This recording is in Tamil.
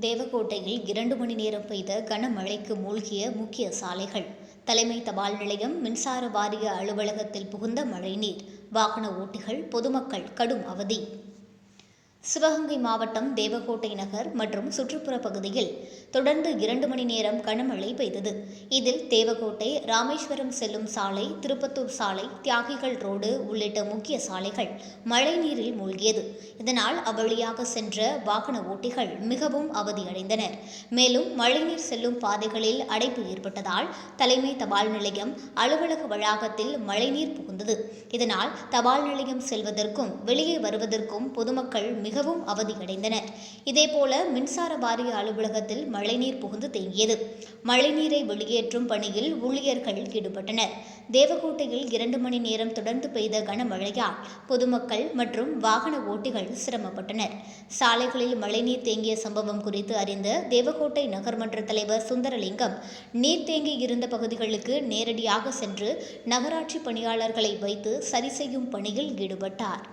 தேவக்கோட்டையில் இரண்டு மணி நேரம் பெய்த கனமழைக்கு மூழ்கிய முக்கிய சாலைகள். தலைமை தபால் நிலையம் மின்சார வாரிய அலுவலகத்தில் புகுந்த மழைநீர் வாகன ஓட்டிகள் பொதுமக்கள் கடும் அவதி. சிவகங்கை மாவட்டம் தேவகோட்டை நகர் மற்றும் சுற்றுப்புற பகுதியில் தொடர்ந்து இரண்டு மணி நேரம் கனமழை பெய்தது. இதில் தேவகோட்டை ராமேஸ்வரம் செல்லும் சாலை திருப்பத்தூர் சாலை தியாகிகள் ரோடு உள்ளிட்ட முக்கிய சாலைகள் மழைநீரில் மூழ்கியது. இதனால் அவ்வழியாக சென்ற வாகன ஓட்டிகள் மிகவும் அவதியடைந்தனர். மேலும் மழைநீர் செல்லும் பாதைகளில் அடைப்பு ஏற்பட்டதால் தலைமை தபால் நிலையம் அலுவலக வளாகத்தில் மழைநீர் புகுந்தது. இதனால் தபால் நிலையம் செல்வதற்கும் வெளியே வருவதற்கும் பொதுமக்கள் மிகவும் அவதியடைந்தனர் இதேபோல மின்சார வாரிய அலுவலகத்தில் மழைநீர் புகுந்து தேங்கியது. மழைநீரை வெளியேற்றும் பணியில் ஊழியர்கள் ஈடுபட்டனர். தேவகோட்டையில் இரண்டு மணி நேரம் தொடர்ந்து பெய்த கனமழையால் பொதுமக்கள் மற்றும் வாகன ஓட்டிகள் சிரமப்பட்டனர். சாலைகளில் மழைநீர் தேங்கிய சம்பவம் குறித்து அறிந்த தேவகோட்டை நகர்மன்ற தலைவர் சுந்தரலிங்கம் நீர் தேங்கி இருந்த பகுதிகளுக்கு நேரடியாக சென்று நகராட்சி பணியாளர்களை வைத்து சரி செய்யும் பணியில் ஈடுபட்டார்.